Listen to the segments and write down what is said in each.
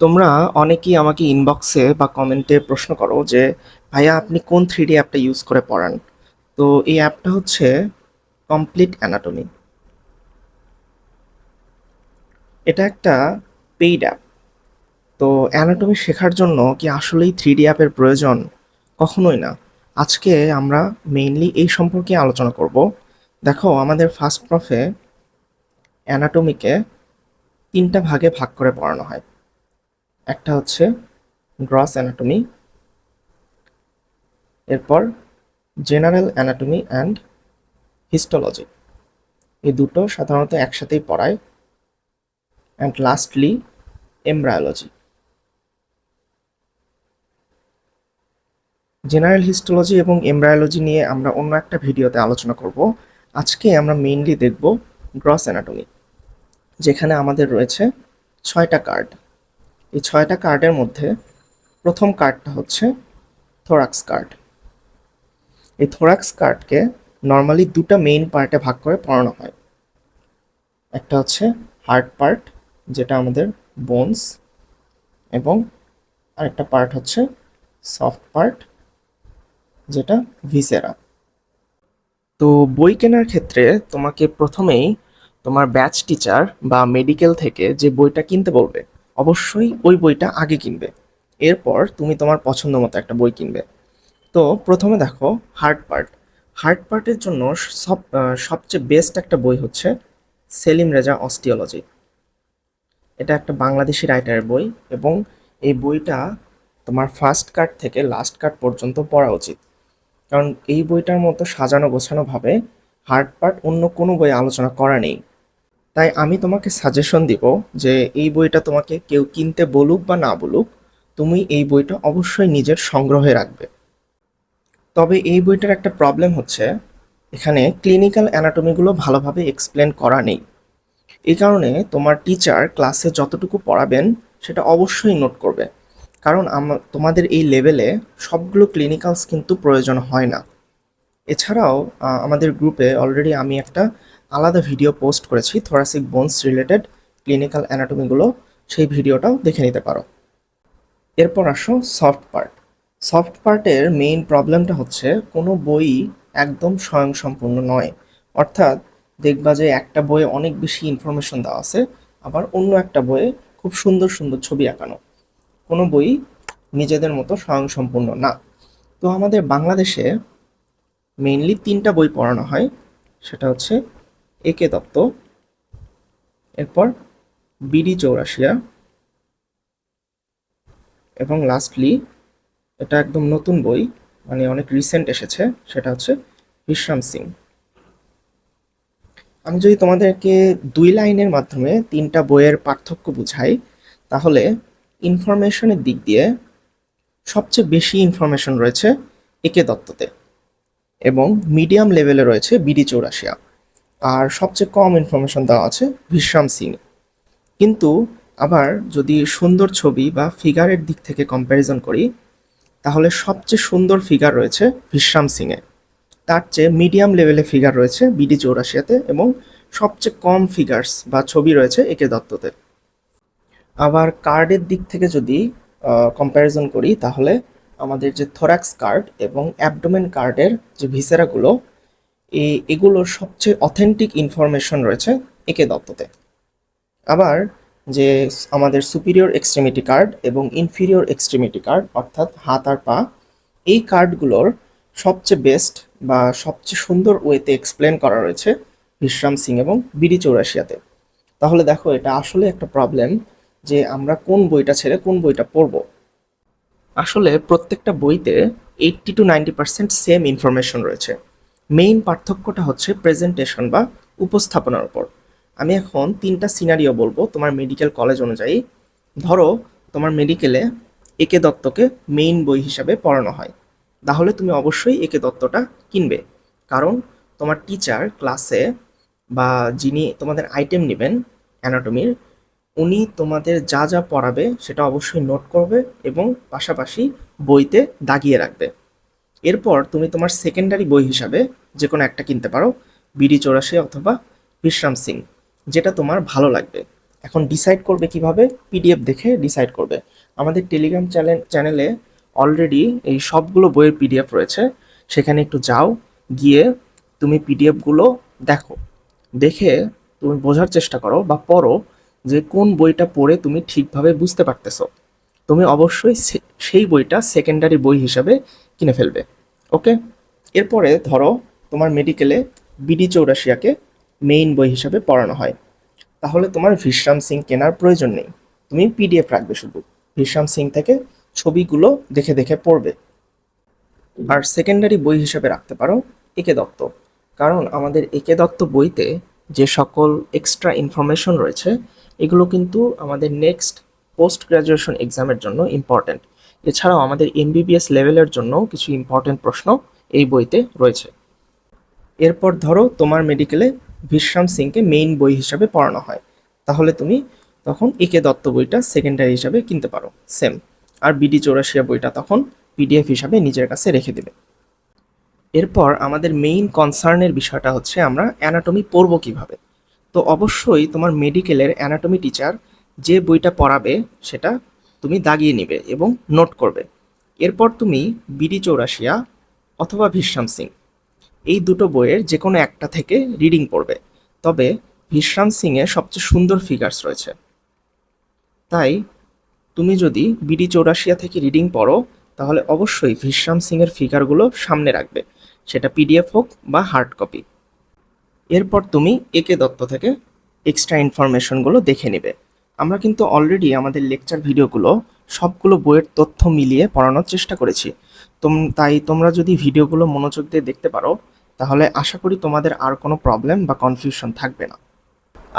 তোমরা অনেকেই আমাকে ইনবক্সে বা কমেন্টে প্রশ্ন করো যে, ভাইয়া, আপনি কোন থ্রি ডি অ্যাপটা ইউজ করে পড়ান? তো এই অ্যাপটা হচ্ছে কমপ্লিট অ্যানাটমি এটা একটা পেইড অ্যাপ তো অ্যানাটমি শেখার জন্য কি আসলেই থ্রি ডি অ্যাপের প্রয়োজন? কখনোই না। আজকে আমরা মেইনলি এই সম্পর্কে আলোচনা করব। দেখো, আমাদের ফার্স্ট প্রফে অ্যানাটমিকে তিনটা ভাগে ভাগ করে পড়ানো হয়। একটা হচ্ছে গ্রস অ্যানাটমি, এরপর জেনারেল অ্যানাটমি অ্যান্ড হিস্টোলজি। এই দুটো সাধারণত একসাথেই পড়ায়। And lastly embryology. General histology এবং এমব্রায়োলজি নিয়ে আমরা অন্য একটা ভিডিওতে আলোচনা করব। আজকে আমরা মেইনলি দেখব গ্রস অ্যানাটমি, যেখানে আমাদের রয়েছে ছয়টা কার্ড। এই ছয়টা কার্ডের মধ্যে প্রথম কার্ডটা হচ্ছে থোরাক্স কার্ড এই থোরাক্স কার্ডকে নর্মালি দুটা মেইন পার্টে ভাগ করে পড়ানো হয়। একটা হচ্ছে হার্ড পার্ট যেটা আমাদের বোনস এবং আরেকটা পার্ট হচ্ছে সফট পার্ট যেটা ভিসেরা তো বই কেনার ক্ষেত্রে তোমাকে প্রথমেই তোমার ব্যাচ টিচার বা মেডিকেল থেকে যে বইটা কিনতে বলবে অবশ্যই ওই বইটা আগে কিনবে। এরপর তুমি তোমার পছন্দ মতো একটা বই কিনবে। তো প্রথমে দেখো হার্ড পার্ট হার্ড পার্টের জন্য সব সবচেয়ে বেস্ট একটা বই হচ্ছে সেলিম রেজা অস্টিওলজি এটা একটা বাংলাদেশি রাইটারের বই এবং এই বইটা তোমার ফার্স্ট কার্ড থেকে লাস্ট কার্ড পর্যন্ত পড়া উচিত। কারণ এই বইটার মতো সাজানো গোছানোভাবে হার্ড পার্ট অন্য কোনো বই আলোচনা করা নেই। তাই আমি তোমাকে সাজেশন দিব যে এই বইটা তোমাকে কেউ কিনতে বলুক বা না বলুক, তুমি এই বইটা অবশ্যই নিজের সংগ্রহে রাখবে। তবে এই বইটার একটা প্রবলেম হচ্ছে, এখানে ক্লিনিক্যাল অ্যানাটমিগুলো ভালোভাবে এক্সপ্লেন করা নেই। এই কারণে তোমার টিচার ক্লাসে যতটুকু পড়াবেন, সেটা অবশ্যই নোট করবে। কারণ তোমাদের এই লেভেলে সবগুলো ক্লিনিক্যালস কিন্তু প্রয়োজন হয় না। এছাড়াও আমাদের গ্রুপে অলরেডি আমি একটা আলাদা ভিডিও পোস্ট করেছি থোরাসিক বোনস রিলেটেড ক্লিনিক্যাল অ্যানাটমিগুলো সেই ভিডিওটাও দেখে নিতে পারো। এরপর আসো সফট পার্ট সফট পার্টের মেইন প্রবলেমটা হচ্ছে কোনো বই একদম স্বয়ংসম্পূর্ণ নয়। অর্থাৎ দেখবা যে একটা বইয়ে অনেক বেশি ইনফরমেশন দেওয়া আছে, আবার অন্য একটা বইয়ে খুব সুন্দর সুন্দর ছবি আঁকানো। কোনো বই নিজেদের মতো স্বয়ংসম্পূর্ণ না। তো আমাদের বাংলাদেশে মেইনলি তিনটা বই পড়ানো হয়, সেটা হচ্ছে একে দত্ত এরপর বিডি চৌরাশিয়া। এবং লাস্টলি এটা একদম নতুন বই মানে অনেক রিসেন্ট এসেছে, সেটা হচ্ছে বিশ্রাম সিং। আমি যদি তোমাদেরকে দুই লাইনের মাধ্যমে তিনটা বইয়ের পার্থক্য বুঝাই, তাহলে ইনফরমেশনের দিক দিয়ে সবচেয়ে বেশি ইনফরমেশন রয়েছে একে দত্ততে এবং মিডিয়াম লেভেলে রয়েছে বিডি চৌরাশিয়া। আর সবচেয়ে কম ইনফরমেশন দেওয়া আছে বিশ্রাম সিং কিন্তু আবার যদি সুন্দর ছবি বা ফিগারের দিক থেকে কম্প্যারিজন করি, তাহলে সবচেয়ে সুন্দর ফিগার রয়েছে বিশ্রাম সিংয়ে তার চেয়ে মিডিয়াম লেভেলে ফিগার রয়েছে বিডি চৌরাশিয়াতে এবং সবচেয়ে কম ফিগার্স বা ছবি রয়েছে একে দত্ততে আবার কার্ডের দিক থেকে যদি কম্প্যারিজন করি, তাহলে আমাদের যে থোরাক্স কার্ড এবং অ্যাবডোমেন কার্ডের যে ভিসেরাগুলো এগুলোর সবচেয়ে অথেন্টিক ইনফরমেশন রয়েছে একে দত্ততে। আবার যে আমাদের সুপিরিয়র এক্সট্রিমিটি কার্ড এবং ইনফিরিয়র এক্সট্রিমিটি কার্ড অর্থাৎ হাত আর পা, এই কার্ডগুলোর সবচেয়ে বেস্ট বা সবচেয়ে সুন্দর ওয়েতে এক্সপ্লেন করা রয়েছে বিশ্রাম সিং এবং বিডি চৌরাশিয়াতে। তাহলে দেখো, এটা আসলে একটা প্রবলেম যে আমরা কোন বইটা ছেড়ে কোন বইটা পড়ব। আসলে প্রত্যেকটা বইতে eighty two ninety percent same information রয়েছে। মেইন পার্থক্যটা হচ্ছে প্রেজেন্টেশন বা উপস্থাপনার উপর। আমি এখন তিনটা সিনারিও বলব তোমার মেডিকেল কলেজ অনুযায়ী। ধরো, তোমার মেডিকেলে একে দত্তকে মেইন বই হিসাবে পড়ানো হয়। তাহলে তুমি অবশ্যই একে দত্তটা কিনবে। কারণ তোমার টিচার ক্লাসে বা যিনি তোমাদের আইটেম নেবেন অ্যানাটমির উনি তোমাদের যা যা পড়াবে সেটা অবশ্যই নোট করবে এবং পাশাপাশি বইতে দাগিয়ে রাখবে। এরপর তুমি তোমার সেকেন্ডারি বই হিসাবে যে কোনো একটা কিনতে পারো, বিডি চৌরাশি অথবা বিশ্রাম সিং, যেটা তোমার ভালো লাগবে। এখন ডিসাইড করবে কীভাবে পিডিএফ দেখে ডিসাইড করবে। আমাদের টেলিগ্রাম চ্যানেল চ্যানেলে অলরেডি এই সবগুলো বইয়ের পিডিএফ রয়েছে। সেখানে একটু যাও, গিয়ে তুমি পিডিএফগুলো দেখো। দেখে তুমি বোঝার চেষ্টা করো বা পড়ো যে কোন বইটা পড়ে তুমি ঠিকভাবে বুঝতে পারতেছো। তুমি অবশ্যই সেই বইটা সেকেন্ডারি বই হিসাবে কিনে ফেলবে ওকে এরপরে ধরো তোমার মেডিকেলে বিডি চৌরাশিয়াকে মেইন বই হিসাবে পড়ানো হয়। তাহলে তোমার ভিশ্রাম সিং কেনার প্রয়োজন নেই। তুমি পিডিএফ রাখবে শুধু। ভিশ্রাম সিং থেকে ছবিগুলো দেখে দেখে পড়বে। আর সেকেন্ডারি বই হিসাবে রাখতে পারো একে দত্ত কারণ আমাদের একে দত্ত বইতে যে সকল এক্সট্রা ইনফরমেশন রয়েছে, এগুলো কিন্তু আমাদের নেক্সট পোস্ট গ্রাজুয়েশন এক্সামের জন্য ইম্পর্ট্যান্ট এছাড়াও আমাদের এমবিবিএস লেভেলের জন্য কিছু ইম্পর্ট্যান্ট প্রশ্ন এই বইতে রয়েছে। এরপর ধরো তোমার মেডিকেলে বিশ্রাম সিংকে মেইন বই হিসাবে পড়ানো হয়। তাহলে তুমি তখন একে দত্ত বইটা সেকেন্ডারি হিসাবে কিনতে পারো। সেম আর বিডি চৌরাশিয়া বইটা তখন পিডিএফ হিসাবে নিজের কাছে রেখে দেবে। এরপর আমাদের মেইন কনসার্নের বিষয়টা হচ্ছে আমরা অ্যানাটমি পড়ব কীভাবে? তো অবশ্যই তোমার মেডিকেলের অ্যানাটমি টিচার যে বইটা পড়াবে, সেটা তুমি দাগিয়ে নিবে এবং নোট করবে। এরপর তুমি বিডি চৌরাশিয়া অথবা ভীষ্ম সিং, এই দুটো বইয়ের যে কোনো একটা থেকে রিডিং পড়বে। তবে ভীষ্ম সিংয়ে সবচেয়ে সুন্দর ফিগার্স রয়েছে। তাই তুমি যদি বিডি চৌরাশিয়া থেকে রিডিং পড়ো, তাহলে অবশ্যই ভীষ্ম সিংয়ের ফিগারগুলো সামনে রাখবে। সেটা পিডিএফ হোক বা হার্ড কপি এরপর তুমি একে দত্ত থেকে এক্সট্রা ইনফরমেশনগুলো দেখে নেবে। আমরা কিন্তু অলরেডি আমাদের লেকচার ভিডিওগুলো সবগুলো বইয়ের তথ্য মিলিয়ে পড়ানোর চেষ্টা করেছি। তোম, তাই তোমরা যদি ভিডিওগুলো মনোযোগ দিয়ে দেখতে পারো, তাহলে আশা করি তোমাদের আর কোনো প্রবলেম বা কনফিউশন থাকবে না।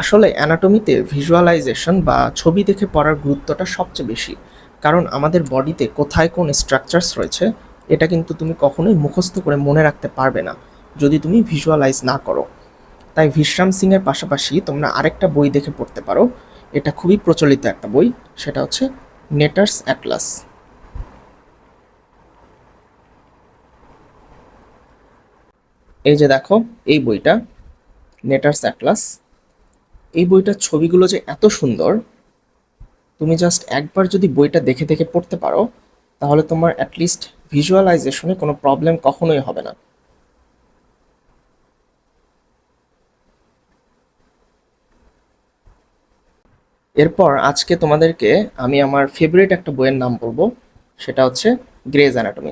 আসলে অ্যানাটমিতে ভিজুয়ালাইজেশন বা ছবি দেখে পড়ার গুরুত্বটা সবচেয়ে বেশি। কারণ আমাদের বডিতে কোথায় কোন স্ট্রাকচারস রয়েছে, এটা কিন্তু তুমি কখনোই মুখস্থ করে মনে রাখতে পারবে না, যদি তুমি ভিজুয়ালাইজ না করো। তাই বিশ্রাম সিংয়ের পাশাপাশি তোমরা আরেকটা বই দেখে পড়তে পারো এটা খুবই প্রচলিত একটা বই, সেটা হচ্ছে নেটার্স অ্যাটলাস এই যে দেখো, এই বইটা নেটার্স অ্যাটলাস এই বইটার ছবিগুলো যে এত সুন্দর, তুমি জাস্ট একবার যদি বইটা দেখে দেখে পড়তে পারো, তাহলে তোমার অ্যাটলিস্ট ভিজুয়ালাইজেশনে কোনো প্রবলেম কখনোই হবে না। এরপর আজকে তোমাদেরকে আমি আমার ফেভারিট একটা বইয়ের নাম বলব, সেটা হচ্ছে গ্রেজ অ্যানাটমি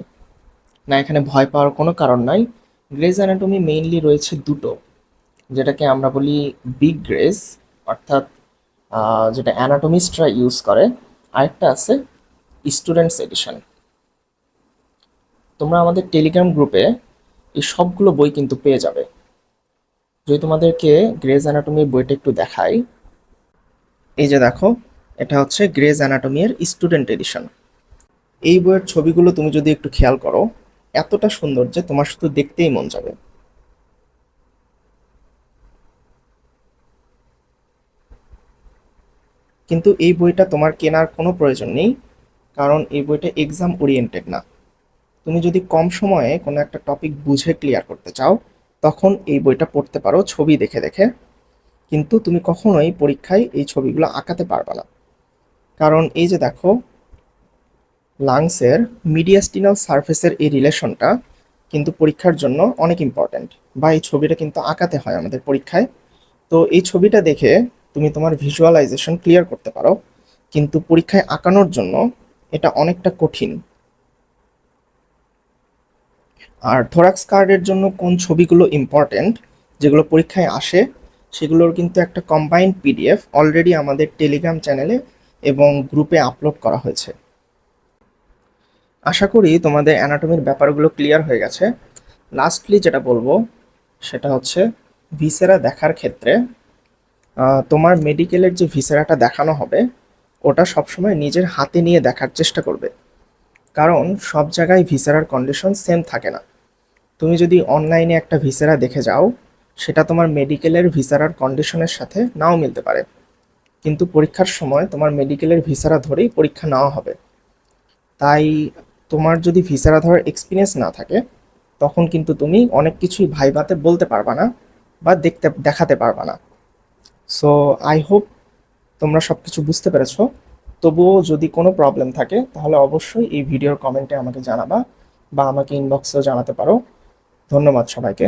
না, এখানে ভয় পাওয়ার কোনো কারণ নাই। গ্রেজ অ্যানাটমি মেইনলি রয়েছে দুটো, যেটাকে আমরা বলি বিগ গ্রেজ অর্থাৎ যেটা অ্যানাটমিস্টরা ইউজ করে। আরেকটা আছে স্টুডেন্টস এডিশন তোমরা আমাদের টেলিগ্রাম গ্রুপে এই সবগুলো বই কিন্তু পেয়ে যাবে। যদি তোমাদেরকে গ্রেজ অ্যানাটমির বইটা একটু দেখাই এই যে দেখো, এটা হচ্ছে গ্রেজ অ্যানাটমির স্টুডেন্ট এডিশন এই বইয়ের ছবিগুলো তুমি যদি একটু খেয়াল করো, এতটা সুন্দর যে তোমার শুধু দেখতেই মন যাবে। কিন্তু এই বইটা তোমার কেনার কোনো প্রয়োজন নেই, কারণ এই বইটা এক্সাম ওরিয়েন্টেড না। তুমি যদি কম সময়ে কোনো একটা টপিক বুঝে ক্লিয়ার করতে চাও, তখন এই বইটা পড়তে পারো, ছবি দেখে দেখে। কিন্তু তুমি কখনোই পরীক্ষায় এই ছবিগুলো আঁকাতে পারবে না। কারণ এই যে দেখো, লাংসের মিডিয়াস্টিনাল সারফেসের এই রিলেশনটা কিন্তু পরীক্ষার জন্য অনেক ইম্পর্ট্যান্ট বা এই ছবিটা কিন্তু আঁকাতে হয় আমাদের পরীক্ষায়। তো এই ছবিটা দেখে তুমি তোমার ভিজুয়ালাইজেশন ক্লিয়ার করতে পারো, কিন্তু পরীক্ষায় আঁকানোর জন্য এটা অনেকটা কঠিন। আর থোরাক্স কার্ডের জন্য কোন ছবিগুলো ইম্পর্ট্যান্ট যেগুলো পরীক্ষায় আসে সেগুলোর কিন্তু একটা কম্বাইন্ড পিডিএফ অলরেডি আমাদের টেলিগ্রাম চ্যানেলে এবং গ্রুপে আপলোড করা হয়েছে। আশা করি তোমাদের অ্যানাটমির ব্যাপারগুলো ক্লিয়ার হয়ে গেছে। লাস্টলি যেটা বলব, সেটা হচ্ছে ভিসেরা দেখার ক্ষেত্রে তোমার মেডিকেলের যে ভিসেরাটা দেখানো হবে, ওটা সবসময় নিজের হাতে নিয়ে দেখার চেষ্টা করবে। কারণ সব জায়গায় ভিসেরার কন্ডিশন সেম থাকে না। তুমি যদি অনলাইনে একটা ভিসেরা দেখে যাও সেটা তোমার মেডিকেলের ভিসারার কন্ডিশনের সাথে নাও মিলতে পারে। কিন্তু পরীক্ষার সময় তোমার মেডিকেলের ভিসারা ধরেই পরীক্ষা নেওয়া হবে। তাই তোমার যদি ভিসারা ধরার এক্সপিরিয়েন্স না থাকে, তখন কিন্তু তুমি অনেক কিছুই ভাইভাতে বলতে পারবা না বা দেখতে, দেখাতে পারবা না। সো আই হোপ তোমরা সব কিছু বুঝতে পেরেছ। তবুও যদি কোনো প্রবলেম থাকে, তাহলে অবশ্যই এই ভিডিওর কমেন্টে আমাকে জানাবা বা আমাকে ইনবক্সেও জানাতে পারো। ধন্যবাদ সবাইকে।